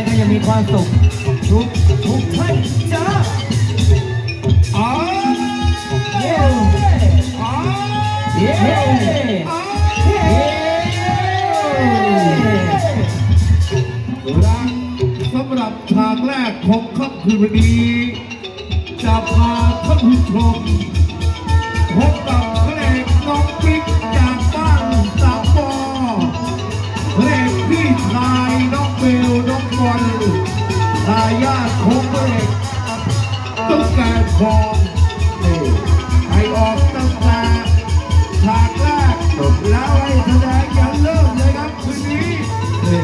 งก็ยังมีความสุขทุกทุกท่านจ้าอ๋อเย้อ๋อเย้อ๋อเย้และสำหรับฉากแรกของค่ำคืนวันนี้จะพาท่านผู้ชม แกทองนี่ไปออกตั้งแต่ฉากแรกแล้วให้แสดงยันเริ่มเลยครับคืนนี้นี่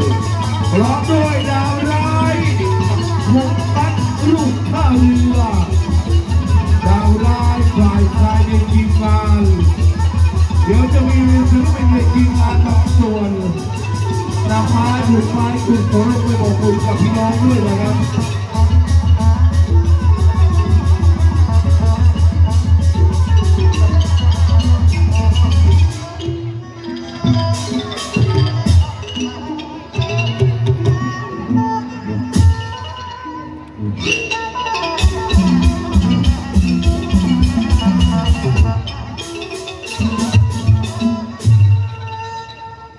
พร้อมด้วยดาวร้ายหกปัดลูกท่าเรือดาวร้ายฝ่ายชายในทีมงานเดี๋ยวจะมีศิลปินในทีมงานบางส่วนนำมาถูกไม้ถูกโผล่ไปบอกคุยกับพี่น้องด้วยนะครับ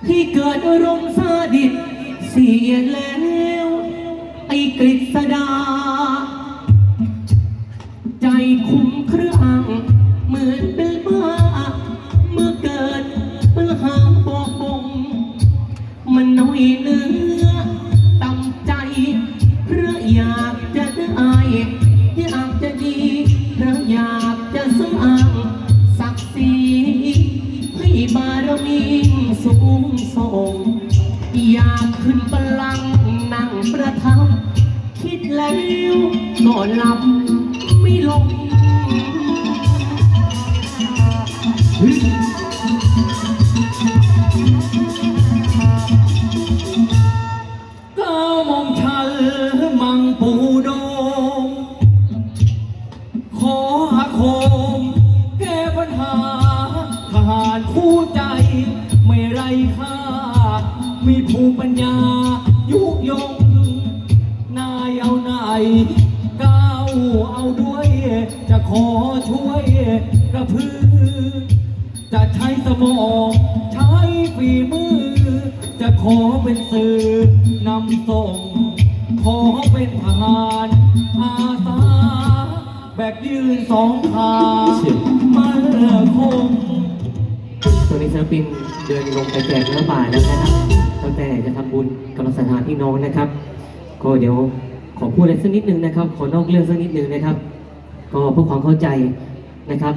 ที่เกิดอารมณ์ซาดิสเสียแล้ว ไอ้กฤษดา อยากขึ้นบัลลังก์นั่งประทับ คิดแล้วก็หลับไม่ลงก้าวมองชันมังปูดง ขอหาโคม แก้ปัญหาทหารคู่ใจไม่ไรค่า มีภูมิปัญญา ยุยง นายเอาไหนก้าวเอาด้วย จะขอช่วยกระพือ จะใช้สมอง ใช้ฝีมือ จะขอเป็นสื่อนำส่ง ขอเป็นทหารอาสาแบกยืนสองขามาคง ตัวนี้ศิลปิน เดินลงไปแจกเนื้อป่าแล้วนะครับตั้งแต่จะทำบุญกับสถานพี่น้องนะครับ ก็เดี๋ยวขอพูดอะไรสักนิดนึงนะครับ ขอนอกเรื่องสักนิดนึงนะครับ ก็เพื่อความเข้าใจนะครับ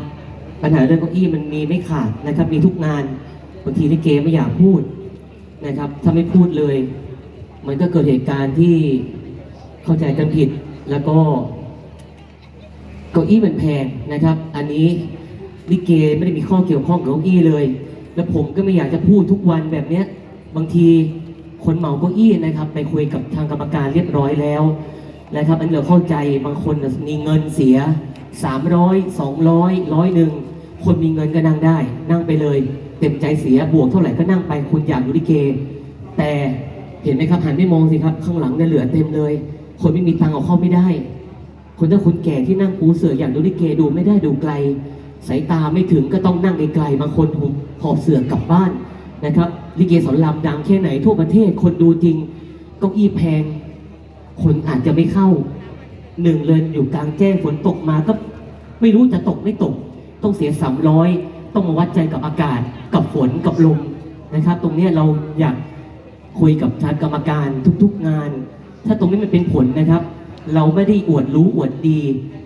ปัญหาเรื่องเก้าอี้มันมีไม่ขาดนะครับ มีทุกงานบางทีที่เกไม่อยากพูดนะครับ ถ้าไม่พูดเลย มันก็เกิดเหตุการณ์ที่เข้าใจกันผิดแล้วก็เก้าอี้มันแพงนะครับ อันนี้ลิเกไม่ได้มีข้อเกี่ยวข้องกับเก้าอี้เลย แล้วผมก็ไม่อยากจะพูดทุกวันแบบเนี้ย บางทีคนเหมาเก้าอี้นะครับ ไปคุยกับทางกรรมการเรียบร้อยแล้วนะครับ อันเราเข้าใจบางคนน่ะมีเงินเสีย 300 200ร้อยหนึ่งคนมีเงินก็นั่งได้ นั่งไปเลย เต็มใจเสียบวกเท่าไหร่ก็นั่งไปคุณอยากดูลิเก แต่เห็นไหมครับหันไม่มองสิครับ ข้างหลังเนี่ยเหลือเต็มเลย คนไม่มีตังค์เอาเข้าไม่ได้ คนถ้าคนแก่ที่นั่งปูเสืออย่างดูลิเกดูไม่ได้ดูไกล สายตาไม่ถึงก็ต้องนั่งไกลๆบางคนหุบหอบเสือกลับบ้านนะครับลิเกสอนรามดังแค่ไหนทั่วประเทศคนดูจริงเก้าอี้แพง คนอาจจะไม่เข้าหนึ่งเลยอยู่กลางแจ้งฝนตกมาก็ไม่รู้จะตกไม่ตก ต้องเสียสามร้อยต้องมาวัดใจกับอากาศกับฝนกับลมนะครับ ตรงนี้เราอยากคุยกับทางกรรมการทุกๆงาน ถ้าตรงนี้มันเป็นผลนะครับ เราไม่ได้อวดรู้อวดดี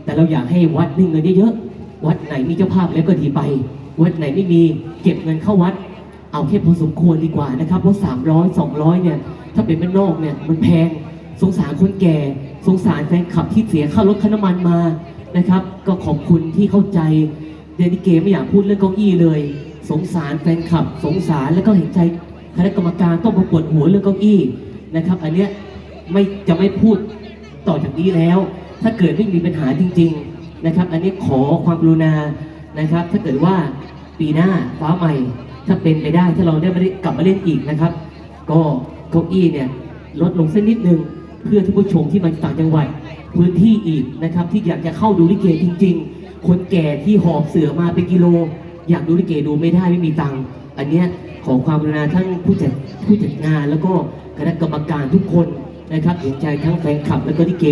แต่เราอยากให้วัดมีเงินเยอะๆ วัดไหนมีเจ้าภาพแล้วก็ดีไป วัดไหนไม่มีเก็บเงินเข้าวัด เอาแค่พอสมควรดีกว่านะครับเพราะสามร้อยสองร้อยเนี่ย ถ้าเป็นบ้านนอกเนี่ยมันแพงสงสารคนแก่ สงสารแฟนคลับที่เสียค่ารถค่าน้ำมันมานะครับ ก็ขอบคุณที่เข้าใจเดนิเกไม่อยากพูดเรื่องเก้าอี้เลย สงสารแฟนคลับ สงสารแล้วก็เห็นใจคณะกรรมการต้องมาปวดหัวเรื่องเก้าอี้นะครับ อันเนี้ยไม่จะไม่พูดต่อจากนี้แล้ว ถ้าเกิดไม่มีปัญหาจริง ๆ นะครับ อันนี้ขอความกรุณานะครับ ถ้าเกิดว่าปีหน้าฟ้าใหม่ ถ้าเป็นไปได้ถ้าเราได้มาเล่นกลับมาเล่นอีกนะครับ ก็เก้าอี้เนี่ยลดลงสักนิดนึงเพื่อท่านผู้ชมที่มาจากต่างจังหวัดพื้นที่อีกนะครับ ที่อยากจะเข้าดูลิเกจริง ๆ คนแก่ที่หอบเสือมาเป็นกิโล อยากดูลิเกดูไม่ได้ไม่มีตังค์อันเนี้ยขอความกรุณาท่านผู้จัดผู้จัดงานแล้วก็คณะกรรมการทุกคนนะครับเห็นใจทั้งแฟนคลับและก็ลิเก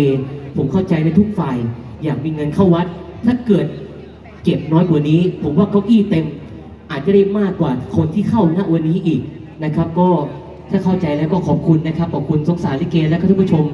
ผมเข้าใจในทุกฝ่าย อยากมีเงินเข้าวัด ถ้าเกิดเก็บน้อยกว่านี้ ผมว่าเก้าอี้เต็ม อาจจะได้มากกว่าคนที่เข้าณวันนี้อีกนะครับ ก็ถ้าเข้าใจแล้วก็ขอบคุณนะครับขอบคุณสงสารลิเกและท่านผู้ชม